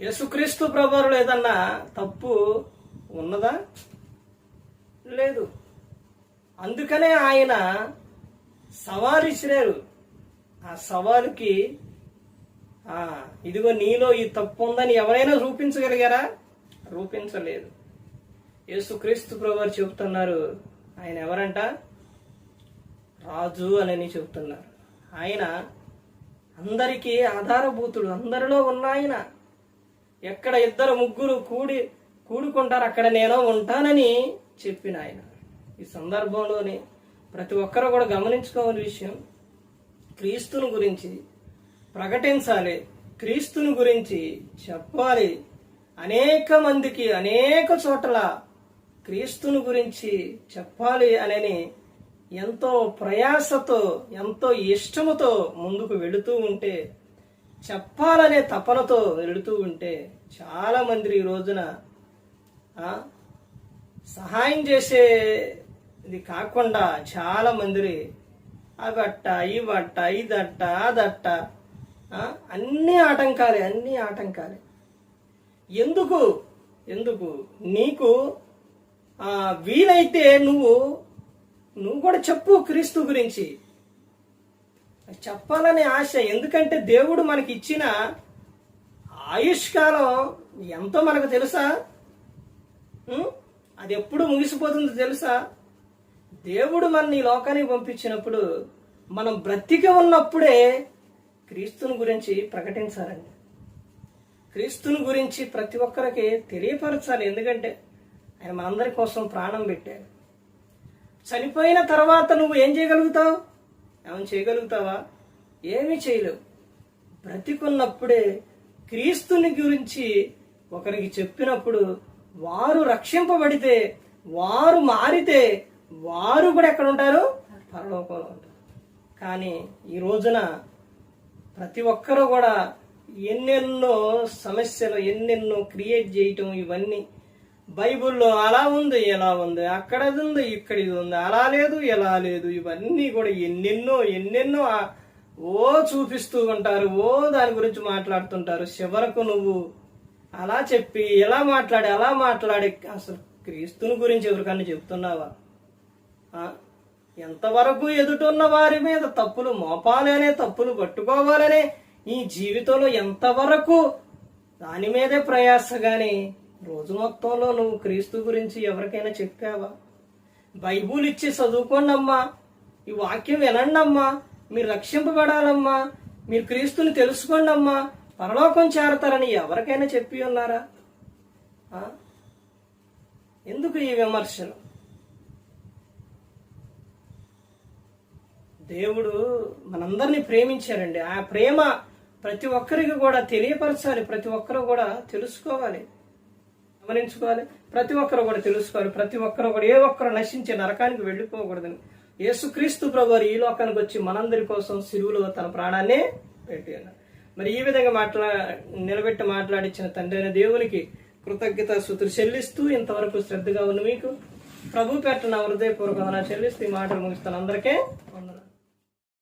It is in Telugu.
యేసుక్రీస్తు ప్రభువారు ఏదన్నా తప్పు ఉన్నదా? లేదు. అందుకనే ఆయన సవాలు ఇచ్చినారు. ఆ సవాలుకి ఇదిగో నీలో ఈ తప్పు ఉందని ఎవరైనా రూపించగలిగారా? రూపించలేదు. యేసుక్రీస్తు ప్రభువారు చెబుతున్నారు ఆయన ఎవరంట? రాజు అని చెబుతున్నారు. ఆయన అందరికీ ఆధారభూతుడు అందరిలో ఉన్న ఆయన. ఎక్కడ ఇద్దరు ముగ్గురు కూడి కూడుకుంటారు అక్కడ నేను ఉంటానని చెప్పిన ఆయన. ఈ సందర్భంలోని ప్రతి ఒక్కరు కూడా గమనించుకోవాలి విషయం. క్రీస్తుని గురించి ప్రకటించాలి. క్రీస్తుని గురించి చెప్పాలి. అనేక మందికి అనేక చోట్ల క్రీస్తుని గురించి చెప్పాలి అనని ఎంతో ప్రయాసతో ఎంతో ఇష్టముతో ముందుకు వెళుతూ ఉంటే చెప్పాలనే తపనతో వెళుతూ ఉంటే చాలామంది ఈ రోజున సహాయం చేసేది కాకుండా చాలామంది అవట్ట ఇవట్ట ఇదట్ట అదట్ట ఆ, ఆటంకాలే అన్నీ ఆటంకాలే. ఎందుకు? ఎందుకు? నీకు ఆ, వీలైతే నువ్వు నువ్వు కూడా చెప్పు క్రీస్తు గురించి. చెప్పాలనే ఆశ ఎందుకంటే దేవుడు మనకి ఇచ్చిన ఆయుష్కాలం ఎంతో మనకు తెలుసా? అది ఎప్పుడు ముగిసిపోతుందో తెలుసా? దేవుడు మన ఈ లోకానికి పంపించినప్పుడు మనం బ్రతికి ఉన్నప్పుడే క్రీస్తుని గురించి ప్రకటించాలండి. క్రీస్తుని గురించి ప్రతి ఒక్కరికి తెలియపరచాలి. ఎందుకంటే ఆయన మనందరి కోసం ప్రాణం పెట్టాడు. చనిపోయిన తర్వాత నువ్వు ఏం చేయగలుగుతావు? ఏమైనా చేయగలుగుతావా? ఏమీ చేయలేవు. బ్రతికున్నప్పుడే క్రీస్తుని గురించి ఒకరికి చెప్పినప్పుడు వారు రక్షింపబడితే వారు మారితే వారు కూడా ఎక్కడ ఉంటారు? పరలోకంలో ఉంటారు. కానీ ఈ రోజున ప్రతి ఒక్కరూ కూడా ఎన్నెన్నో సమస్యలు ఎన్నెన్నో క్రియేట్ చేయటం ఇవన్నీ బైబిల్లో అలా ఉంది ఎలా ఉంది అక్కడది ఉంది ఇక్కడ ఇది ఉంది అలా లేదు ఎలా లేదు ఇవన్నీ కూడా ఎన్నెన్నో ఎన్నెన్నో ఓ చూపిస్తూ ఉంటారు ఓ దాని గురించి మాట్లాడుతుంటారు. చివరకు నువ్వు అలా చెప్పి ఎలా మాట్లాడి అలా మాట్లాడి అసలు క్రీస్తుని గురించి ఎవరికన్నా చెప్తున్నావా? ఎంతవరకు ఎదుటున్న వారి మీద తప్పులు మోపాలనే తప్పులు పట్టుకోవాలనే ఈ జీవితంలో ఎంతవరకు దాని మీదే ప్రయాస గాని రోజు మొత్తంలో నువ్వు క్రీస్తు గురించి ఎవరికైనా చెప్పావా? బైబుల్ ఇచ్చి చదువుకోండమ్మా. ఈ వాక్యం వినండమ్మా. మీరు రక్షింపబడాలమ్మా. మీరు క్రీస్తుని తెలుసుకోండమ్మా. పరలోకం చేరతారని ఎవరికైనా చెప్పి ఉన్నారా? ఎందుకు ఈ విమర్శలు? దేవుడు మనందరినీ ప్రేమించారండి ఆ ప్రేమ ప్రతి ఒక్కరికి కూడా తెలియపరచాలి. ప్రతి ఒక్కరు కూడా తెలుసుకోవాలి. గమనించుకోవాలి. ప్రతి ఒక్కరు కూడా తెలుసుకోవాలి. ప్రతి ఒక్కరు కూడా ఏ ఒక్కరు నశించే నరకానికి వెళ్ళిపోకూడదని. యేసుక్రీస్తు ప్రభు వారు ఈ లోకానికి వచ్చి మనందరి కోసం సిరువులో తన ప్రాణాన్ని పెట్టి మరి ఈ విధంగా మాట్లా నిలబెట్టి మాట్లాడించిన తండ్రి అయిన దేవునికి కృతజ్ఞత శుతులు చెల్లిస్తూ ఇంతవరకు శ్రద్ధగా ఉన్న మీకు ప్రభు పెట్టిన హృదయపూర్వకంగా చెల్లిస్తూ ఈ మాటలు ముగిస్తాను. అందరికీ